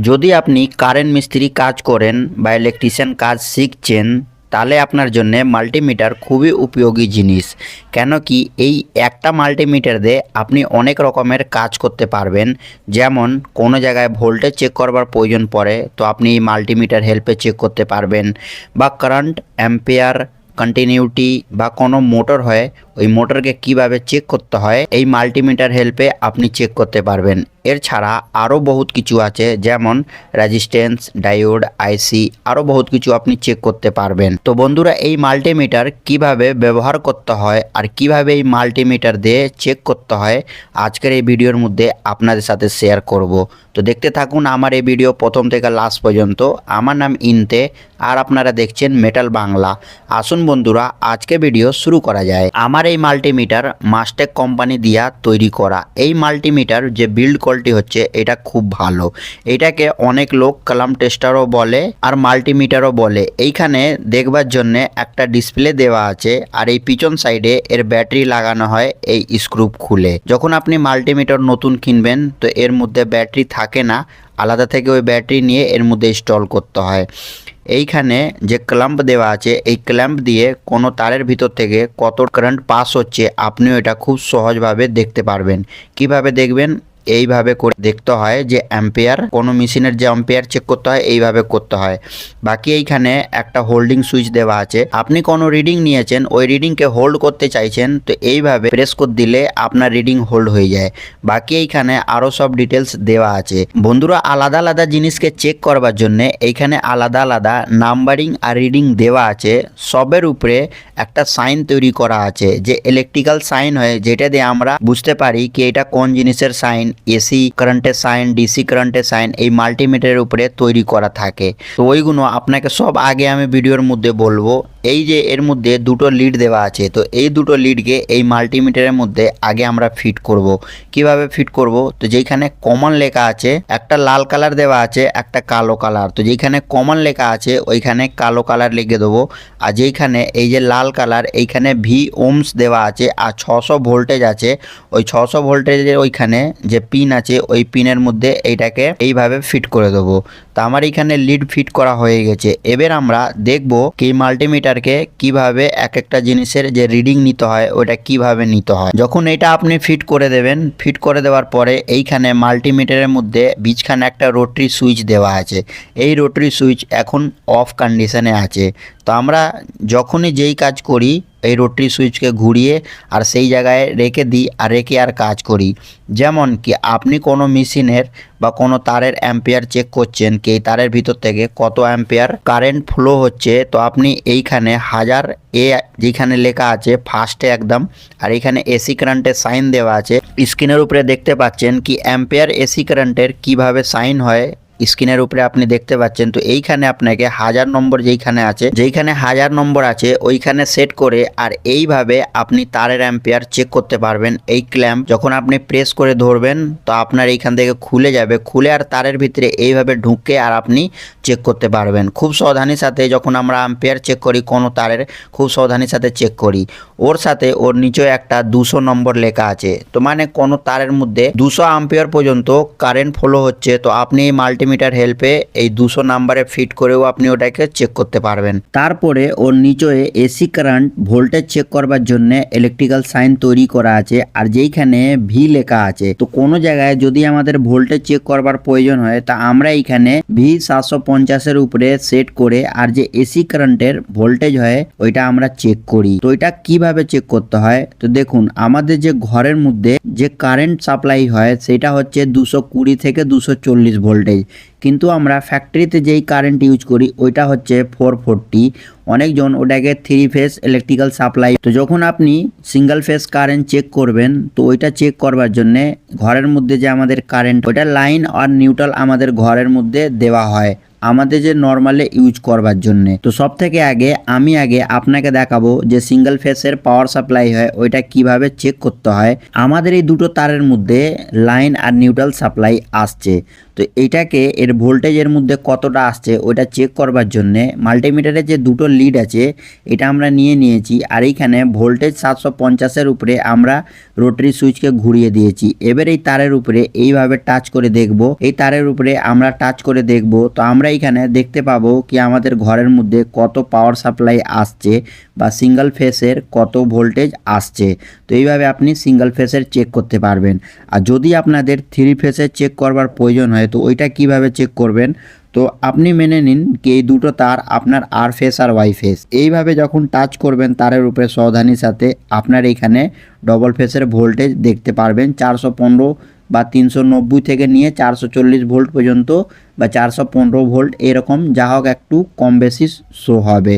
যদি আপনি কারেন্ট মিস্ত্রি কাজ করেন বা ইলেকট্রিশিয়ান কাজ শিখছেন, তাহলে আপনার জন্য মাল্টিমিটার খুবই উপযোগী জিনিস। কেন কি এই একটা মাল্টিমিটার দিয়ে আপনি অনেক রকমের কাজ করতে পারবেন। যেমন, কোনো জায়গায় ভোল্টেজ চেক করবার প্রয়োজন পড়ে, তো আপনি এই মাল্টিমিটার হেল্পে চেক করতে পারবেন। বা কারেন্ট অ্যাম্পেয়ার কন্টিনিউটি বা কোনো মোটর হয় ওই মোটরকে কীভাবে চেক করতে হয়, এই মাল্টিমিটার হেল্পে আপনি চেক করতে পারবেন। এর ছাড়া আরও বহুত কিছু আছে, যেমন রেজিস্ট্যান্স ডায়োড আইসি আরও বহুত কিছু আপনি চেক করতে পারবেন। তো বন্ধুরা, এই মাল্টিমিটার কীভাবে ব্যবহার করতে হয় আর কীভাবে এই মাল্টিমিটার দিয়ে চেক করতে হয়, আজকের এই ভিডিওর মধ্যে আপনাদের সাথে শেয়ার করব। তো দেখতে থাকুন, আমার এই ভিডিও প্রথম থেকে লাস্ট পর্যন্ত। আমার নাম ইনতে, আর আপনারা দেখছেন মেটাল বাংলা আসুন বন্ধুরা, আজকে ভিডিও শুরু করা যায়। আমার এই মাল্টিমিটার মাস্টেক কোম্পানি দিয়া তৈরি করা। এই মাল্টিমিটার যে বিল্ড কোয়ালিটি হচ্ছে, এটা খুব ভালো। এটাকে অনেক লোক কালাম টেস্টারও বলে আর মাল্টিমিটারও বলে। এইখানে দেখবার জন্য একটা ডিসপ্লে দেওয়া আছে আর এই পিছন সাইডে এর ব্যাটারি লাগানো হয় এই স্ক্রু খুলে। যখন আপনি মাল্টিমিটার নতুন কিনবেন, তো এর মধ্যে ব্যাটারি থাকে না। আলাদা থেকে ওই ব্যাটারি নিয়ে এর মধ্যে ইনস্টল করতে হয়। এইখানে যে ক্ল্যাম্প দেওয়া আছে, এই ক্ল্যাম্প দিয়ে কোনো তারের ভিতর থেকে কত কারেন্ট পাস হচ্ছে, আপনিও এটা খুব সহজভাবে দেখতে পারবেন। কীভাবে দেখবেন? এইভাবে করে দেখতে হয় যে অ্যাম্পেয়ার কোনো মেশিনের যে অ্যাম্পেয়ার চেক করতে হয়, এইভাবে করতে হয়। বাকি এইখানে একটা হোল্ডিং সুইচ দেওয়া আছে। আপনি কোনো রিডিং নিয়েছেন, ওই রিডিংকে হোল্ড করতে চাইছেন, তো এইভাবে প্রেস করে দিলে আপনার রিডিং হোল্ড হয়ে যায়। বাকি এইখানে আরও সব ডিটেলস দেওয়া আছে। বন্ধুরা, আলাদা আলাদা জিনিসকে চেক করবার জন্য এইখানে আলাদা আলাদা নাম্বারিং আর রিডিং দেওয়া আছে। সবের উপরে একটা সাইন তৈরি করা আছে, যে ইলেকট্রিক্যাল সাইন হয়, যেটা দিয়ে আমরা বুঝতে পারি কি এটা কোন জিনিসের সাইন এসি কারেন্টের সাইন, ডিসি কারেন্টের সাইন এই মাল্টিমিটারের উপরে তৈরি করা থাকে। তো ওইগুলো আপনাকে সব আগে আমি ভিডিওর মধ্যে বলব। এই যে এর মধ্যে দুটো লিড দেওয়া আছে, তো এই দুটো লিডকে এই মাল্টিমিটারের মধ্যে আগে আমরা ফিট করব। কীভাবে ফিট করব? তো যেখানে কমন লেখা আছে, একটা লাল কালার দেওয়া আছে, একটা কালো কালার। তো যেখানে কমন লেখা আছে, ওইখানে কালো কালার লিখে দেবো। আর যেইখানে এই যে লাল কালার, এইখানে ভি ওমস দেওয়া আছে, আর ছশো ভোল্টেজ আছে। ওই ছশো ভোল্টেজের ওইখানে যে পিন আছে, ওই পিনের মধ্যে এইটাকে এইভাবে ফিট করে দেবো। তো আমার এখানে লিড ফিট করা হয়ে গেছে। এবার আমরা দেখব কি মাল্টিমিটারকে কীভাবে এক একটা জিনিসের যে রিডিং নিতে হয়, ওটা কীভাবে নিতে হয়। যখন এটা আপনি ফিট করে দেবেন ফিট করে দেওয়ার পরে এইখানে মাল্টিমিটারের মধ্যে বীজখানে একটা রোটারি সুইচ দেওয়া আছে। এই রোটারি সুইচ এখন অফ কন্ডিশনে আছে। তো আমরা যখনই যেই কাজ করি এই রোটারি সুইচকে ঘুরিয়ে আর সেই জায়গায় রেখে দিই আর রেখে আর কাজ করি। যেমন কি আপনি কোনো মেশিনের বা কোনো তারের অ্যাম্পিয়ার চেক করছেন কি এই তারের ভিতর থেকে কত অ্যাম্পিয়ার কারেন্ট ফ্লো হচ্ছে, তো আপনি এইখানে হাজার এ যেখানে লেখা আছে ফার্স্টে একদম আর এখানে এসি কারেন্টের সাইন দেওয়া আছে। স্ক্রিনের উপরে দেখতে পাচ্ছেন কি অ্যাম্পিয়ার এসি কারেন্টের কীভাবে সাইন হয় স্ক্রিনের উপরে আপনি দেখতে পাচ্ছেন, তো এইখানে আপনাকে হাজার নম্বর যেইখানে আছে, যেইখানে হাজার নম্বর আছে, ওইখানে সেট করে আর এইভাবে আপনি তারের অ্যাম্পিয়ার চেক করতে পারবেন। এই ক্ল্যাম্প যখন আপনি প্রেস করে ধরবেন, তো আপনার এইখান থেকে খুলে যাবে, খুলে আর তারের ভিতরে এইভাবে ঢুকে আর আপনি চেক করতে পারবেন। খুব সাবধানির সাথে যখন আমরা অ্যাম্পিয়ার চেক করি, কোনো তারের, খুব সাবধানির সাথে চেক করি। ওর সাথে ওর নিচে একটা দুশো নম্বর লেখা আছে। তো মানে কোনো তারের মধ্যে দুশো আম্পিয়ার পর্যন্ত কারেন্ট ফ্লো হচ্ছে, তো আপনি এই মাল্টিমিটার হেল্পে এই দুশো নাম্বারে ফিট করেও আপনি ওটাকে চেক করতে পারবেন। তারপরে ওর নিচে এসি কারেন্ট ভোল্টেজ চেক করবার জন্য ইলেকট্রিক্যাল সাইন তৈরি করা আছে আর যেইখানে ভি লেখা আছে। তো কোনো জায়গায় যদি আমাদের ভোল্টেজ চেক করবার প্রয়োজন হয়, তা আমরা এইখানে ভি সাতশো পঞ্চাশের উপরে সেট করে আর যে এসি কারেন্টের ভোল্টেজ হয়, ওইটা আমরা চেক করি। তো এটা কীভাবে চেক করতে হয়? তো দেখুন, আমাদের যে ঘরের মধ্যে যে কারেন্ট সাপ্লাই হয়, সেটা হচ্ছে দুশো কুড়ি থেকে দুশো চল্লিশ ভোল্টেজ কিন্তু আমরা ফ্যাক্টরিতে যেই কারেন্ট ইউজ করি, ওইটা হচ্ছে ফোর ফোরটি অনেকজন ওটাকে থ্রি ফেস ইলেকট্রিক্যাল সাপ্লাই তো যখন আপনি সিঙ্গেল ফেস কারেন্ট চেক করবেন, তো ওইটা চেক করবার জন্যে ঘরের মধ্যে যে আমাদের কারেন্ট ওইটা লাইন আর নিউট্রাল আমাদের ঘরের মধ্যে দেওয়া হয়, আমাদের যে নর্মালে ইউজ করবার জন্যে। তো সব থেকে আগে আমি আগে আপনাকে দেখাবো যে সিঙ্গেল ফেসের পাওয়ার সাপ্লাই হয়, ওইটা কীভাবে চেক করতে হয়। আমাদের এই দুটো তারের মধ্যে লাইন আর নিউট্রাল সাপ্লাই আসছে। তো এইটাকে এর ভোল্টেজের মধ্যে কতটা আসছে ওইটা চেক করবার জন্যে মাল্টিমিটারের যে দুটো লিড আছে, এটা আমরা নিয়ে নিয়েছি আর এইখানে ভোল্টেজ সাতশো পঞ্চাশের উপরে আমরা রোটারি সুইচকে ঘুরিয়ে দিয়েছি। এবার এই তারের উপরে এইভাবে টাচ করে দেখব। এই তারের উপরে আমরা টাচ করে দেখব। তো আমরা এখানে দেখতে পাবো কি আমাদের ঘরের মধ্যে কত পাওয়ার সাপ্লাই আসছে বা সিঙ্গেল ফেসের কত ভোল্টেজ আসছে। তো এইভাবে আপনি সিঙ্গেল ফেসের চেক করতে পারবেন। আর যদি আপনাদের থ্রি ফেসের চেক করবার প্রয়োজন হয় তো ওইটা কীভাবে চেক করবেন? তো আপনি মেনে নিন কি এই দুটো তার আপনার আর ফেস আর ওয়াই ফেস এইভাবে যখন টাচ করবেন তারের উপরে সাবধানির সাথে আপনার এখানে ডবল ফেসের ভোল্টেজ দেখতে পারবেন। চারশো পনেরো বা তিনশো নব্বই থেকে নিয়ে চারশো চল্লিশ ভোল্ট পর্যন্ত বা চারশো পনেরো ভোল্ট এরকম যা হোক একটু কম বেশি শো হবে।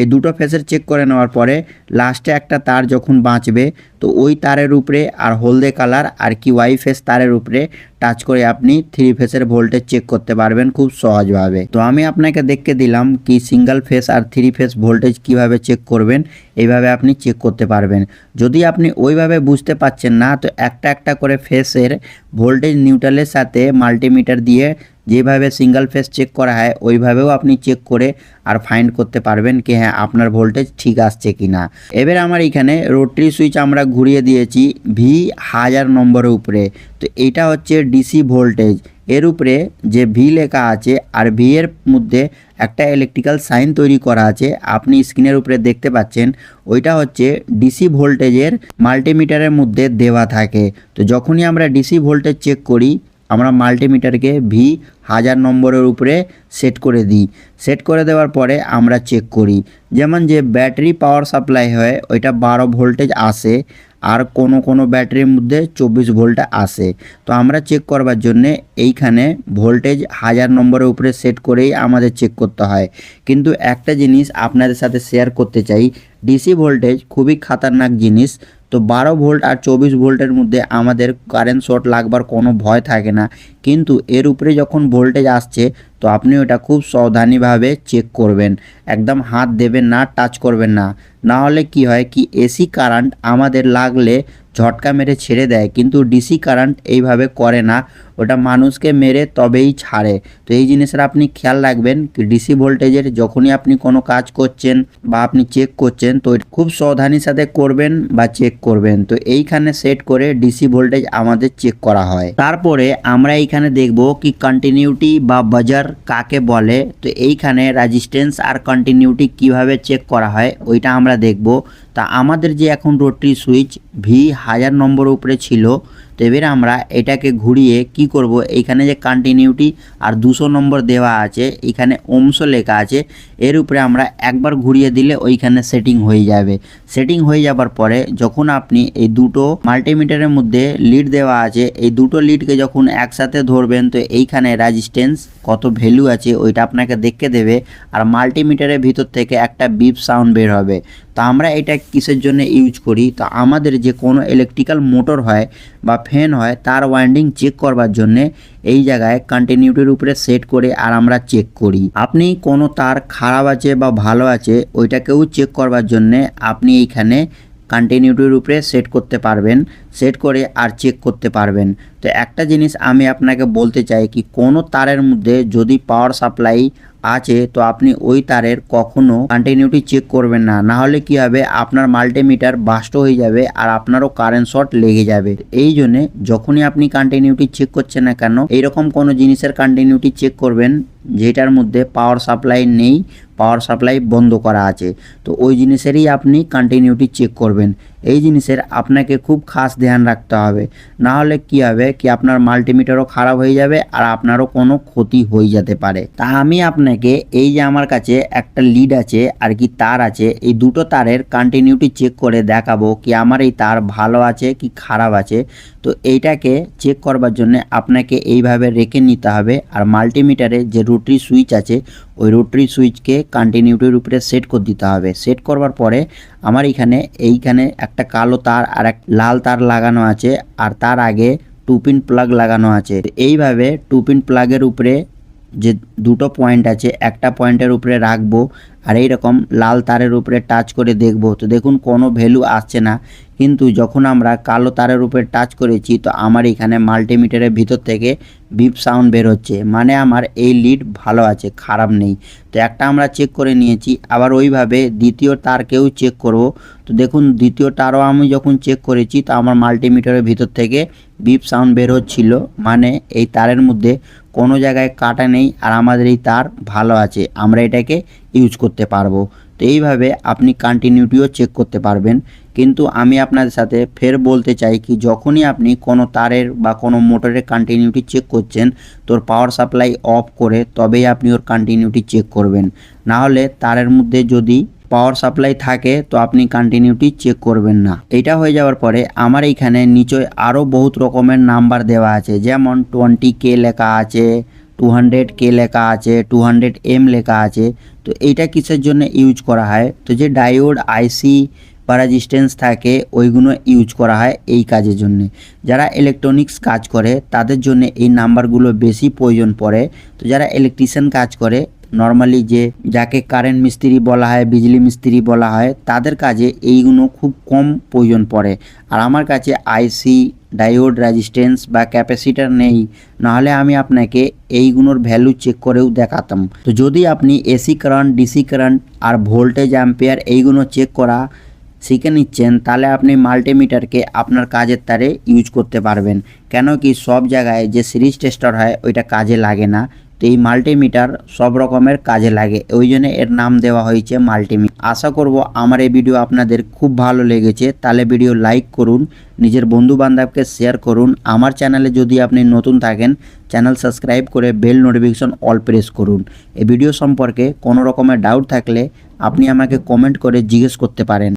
এই দুটো ফেসের চেক করে নেওয়ার পরে লাস্টে একটা তার যখন বাঁচবে, তো ওই তারের উপরে আর হলদে কালার আর কি ওয়াই ফেস তারের উপরে টাচ করে আপনি থ্রি ফেসের ভোল্টেজ চেক করতে পারবেন খুব সহজভাবে। তো আমি আপনাকে দেখতে দিলাম কি সিঙ্গেল ফেস আর থ্রি ফেস ভোল্টেজ কীভাবে চেক করবেন, এইভাবে আপনি চেক করতে পারবেন। যদি আপনি ওইভাবে বুঝতে পারছেন না, তো একটা একটা করে ফেসের ভোল্টেজ নিউট্রালের সাথে মাল্টিমিটার দিয়ে যেভাবে সিঙ্গেল ফেস চেক করা হয়, ওইভাবেও আপনি চেক করে আর ফাইন্ড করতে পারবেন কি হ্যাঁ আপনার ভোল্টেজ ঠিক আসছে কি না। এবার আমার এখানে রোটারি সুইচ আমরা ঘুরিয়ে দিয়েছি ভি হাজার নম্বরের উপরে। তো এটা হচ্ছে ডিসি ভোল্টেজ এর উপরে যে ভি লেখা আছে আর ভি এর মধ্যে একটা ইলেকট্রিক্যাল সাইন তৈরি করা আছে। আপনি স্ক্রিনের উপরে দেখতে পাচ্ছেন, ওইটা হচ্ছে ডিসি ভোল্টেজের মাল্টিমিটারের মধ্যে দেওয়া থাকে। তো যখনই আমরা ডিসি ভোল্টেজ চেক করি আমরা মাল্টিমিটারকে ভি হাজার নম্বরের উপরে সেট করে দিই। সেট করে দেওয়ার পরে আমরা চেক করি। যেমন যে ব্যাটারি পাওয়ার সাপ্লাই হয়, ওইটা বারো ভোল্টেজ আসে আর কোনো কোনো ব্যাটারির মধ্যে চব্বিশ ভোল্ট আসে। তো আমরা চেক করবার জন্যে এইখানে ভোল্টেজ হাজার নম্বরের উপরে সেট করেই আমাদের চেক করতে হয়। কিন্তু একটা জিনিস আপনাদের সাথে শেয়ার করতে চাই ডিসি ভোল্টেজ খুবই খাতারনাক জিনিস। তো বারো ভোল্ট আর চব্বিশ ভোল্টের মধ্যে আমাদের কারেন্ট শর্ট লাগবার কোনো ভয় থাকে না। কিন্তু এর উপরে যখন ভোল্টেজ আসছে তো আপনি ওটা খুব সাবধানীভাবে চেক করবেন। একদম হাত দেবেন না টাচ করবেন না। না হলে কি হয় কি এসি কারেন্ট আমাদের লাগলে ঝটকা মেরে ছেড়ে দেয়, কিন্তু ডিসি কারেন্ট এইভাবে করে না। ওটা মানুষকে মেরে তবেই ছাড়ে। তো এই জিনিসের আপনি খেয়াল রাখবেন কি ডিসি ভোল্টেজের যখনই আপনি কোনো কাজ করছেন বা আপনি চেক করছেন, তো খুব সাবধানির সাথে করবেন বা চেক করবেন। তো এইখানে সেট করে ডিসি ভোল্টেজ আমাদের চেক করা হয়। তারপরে আমরা এইখানে দেখব কি কন্টিনিউটি বা বাজার কাকে বলে তো এইখানে রেজিস্ট্যান্স আর কন্টিনিউটি কীভাবে চেক করা হয় ওইটা আমরা দেখব। তা আমাদের যে এখন রোটারি সুইচ ভি হাজার নম্বর উপরে ছিল, তো এবারে আমরা এটাকে ঘুরিয়ে কি করব? এইখানে যে কন্টিনিউটি আর দুশো নম্বর দেওয়া আছে, এখানে অংশ লেখা আছে, এর উপরে আমরা একবার ঘুরিয়ে দিলে ওইখানে সেটিং হয়ে যাবে। সেটিং হয়ে যাবার পরে যখন আপনি এই দুটো মাল্টিমিটারের মধ্যে লিড দেওয়া আছে, এই দুটো লিডকে যখন একসাথে ধরবেন, তো এইখানে রেজিস্ট্যান্স কত ভ্যালু আছে, ওইটা আপনাকে দেখে দেবে, আর মাল্টিমিটারের ভিতর থেকে একটা বিপ সাউন্ড বের হবে। তো আমরা এটা কিসের জন্য ইউজ করি? তো আমাদের যে কোনো ইলেকট্রিক্যাল মোটর হয় বা ফ্যান হয়, তার ওয়াইন্ডিং চেক করবার জন্যে এই জায়গায় কন্টিনিউটির উপরে সেট করে আর আমরা চেক করি। আপনি কোনো তার খারাপ আছে বা ভালো আছে, ওইটাকেও চেক করবার জন্যে আপনি এইখানে কন্টিনিউটির উপরে সেট করতে পারবেন সেট করে আর চেক করতে পারবেন। তো একটা জিনিস আমি আপনাকে বলতে চাই কি, কোনো তারের মধ্যে যদি পাওয়ার সাপ্লাই আছে, তো আপনি ওই তারের কখনো কন্টিনিউটি চেক করবেন না। না হলে কি হবে? আপনার মাল্টিমিটার বাস্ট হয়ে যাবে আর আপনারও কারেন্ট শর্ট লেগে যাবে। এই জন্যে যখনই আপনি কন্টিনিউটি চেক করছেন না কেন, এইরকম কোনো জিনিসের কন্টিনিউটি চেক করবেন যেটার মধ্যে পাওয়ার সাপ্লাই নেই পাওয়ার সাপ্লাই বন্ধ করা আছে। তো ওই জিনিসেরই আপনি কন্টিনিউটি চেক করবেন। এই জিনিসের আপনাকে খুব খাস ধ্যান রাখতে হবে। না হলে কি হবে কি আপনার মাল্টিমিটারও খারাপ হয়ে যাবে আর আপনারও কোনো ক্ষতি হয়ে যেতে পারে। তা আমি আপনাকে এই যে আমার কাছে একটা লিড আছে আর কি তার আছে, এই দুটো তারের কন্টিনিউটি চেক করে দেখাবো কি আমার এই তার ভালো আছে কি খারাপ আছে। তো এইটাকে চেক করবার জন্য আপনাকে এইভাবে রেখে নিতে হবে আর মাল্টিমিটারে যে রোটারি সুইচ আছে, ওই রোটারি সুইচকে কন্টিনিউটির উপরে সেট করে দিতে হবে। সেট করবার পরে আমার এখানে, এইখানে একটা কালো তার আর এক লাল তার লাগানো আছে আর তার আগে টুপিন প্লাগ লাগানো আছে। এইভাবে টুপিন প্লাগের উপরে যে দুটো পয়েন্ট আছে, একটা পয়েন্টের উপরে রাখব আর এই রকম লাল তারের উপরে টাচ করে দেখব। তো দেখুন কোনো ভ্যালু আসছে না। কিন্তু যখন আমরা কালো তারের উপরে টাচ করেছি, তো আমার এখানে মাল্টিমিটারের ভিতর থেকে বিপ সাউন্ড বের হচ্ছে। মানে আমার এই লিড ভালো আছে, খারাপ নেই। তো একটা আমরা চেক করে নিয়েছি, আবার ওইভাবে দ্বিতীয় তারকেও চেক করব। তো দেখুন দ্বিতীয় তারও আমি যখন চেক করেছি, তো আমার মাল্টিমিটারের ভিতর থেকে বিপ সাউন্ড বের হচ্ছিল। মানে এই তারের মধ্যে কোনো জায়গায় কাটা নেই আর আমাদের এই তার ভালো আছে, আমরা এটাকে ইউজ করতে পারব। তো এইভাবে আপনি কন্টিনিউটিও চেক করতে পারবেন। কিন্তু আমি আপনাদের সাথে ফের বলতে চাই কি, যখনই আপনি কোনো তারের বা কোনো মোটরের কন্টিনিউটি চেক করছেন, তোর পাওয়ার সাপ্লাই অফ করে তবেই আপনি ওর কন্টিনিউটি চেক করবেন। না হলে তারের মধ্যে যদি পাওয়ার সাপ্লাই থাকে, তো আপনি কন্টিনিউটি চেক করবেন না। এটা হয়ে যাওয়ার পরে আমার এইখানে নিচে আরও বহুত রকমের নাম্বার দেওয়া আছে। যেমন টোয়েন্টি কে লেখা আছে টু হান্ড্রেড কে লেখা আছে টু হান্ড্রেড এম লেখা আছে, তো এইটা কিসের জন্য ইউজ করা হয়? তো যে ডায়োড আইসি বা রেজিস্ট্যান্স থাকে, ওইগুলো ইউজ করা হয় এই কাজের জন্য। যারা ইলেকট্রনিক্স কাজ করে, তাদের জন্য এই নাম্বারগুলো বেশি প্রয়োজন পড়ে। তো যারা ইলেকট্রিশিয়ান কাজ করে নর্মালি যে যাকে কারেন্ট মিস্ত্রি বলা হয়, বিজলি মিস্ত্রি বলা হয়, তাদের কাজে এইগুলো খুব কম প্রয়োজন পড়ে। আর আমার কাছে আইসি ডায়োড রেজিস্ট্যান্স বা ক্যাপাসিটার নেই, নাহলে আমি আপনাকে এইগুলোর ভ্যালু চেক করেও দেখাতাম। তো যদি আপনি এসি কারেন্ট ডিসি কারেন্ট আর ভোল্টেজ অ্যাম্পিয়ার এইগুলো চেক করা শিখে নিচ্ছেন, তাহলে আপনি মাল্টিমিটারকে আপনার কাজের তারে ইউজ করতে পারবেন। কেন কি সব জায়গায় যে সিরিজ টেস্টার হয়, ওইটা কাজে লাগে না। তো এই মাল্টিমিটার সব রকমের কাজে লাগে। ওই জন্য এর নাম দেওয়া হয়েছে মাল্টিমিটার আশা করব আমার এই ভিডিও আপনাদের খুব ভালো লেগেছে। তাহলে ভিডিও লাইক করুন, নিজের বন্ধু বান্ধবকে শেয়ার করুন। আমার চ্যানেলে যদি আপনি নতুন থাকেন, চ্যানেল সাবস্ক্রাইব করে বেল নোটিফিকেশন অল প্রেস করুন। এই ভিডিও সম্পর্কে কোনো রকমের ডাউট থাকলে আপনি আমাকে কমেন্ট করে জিজ্ঞেস করতে পারেন।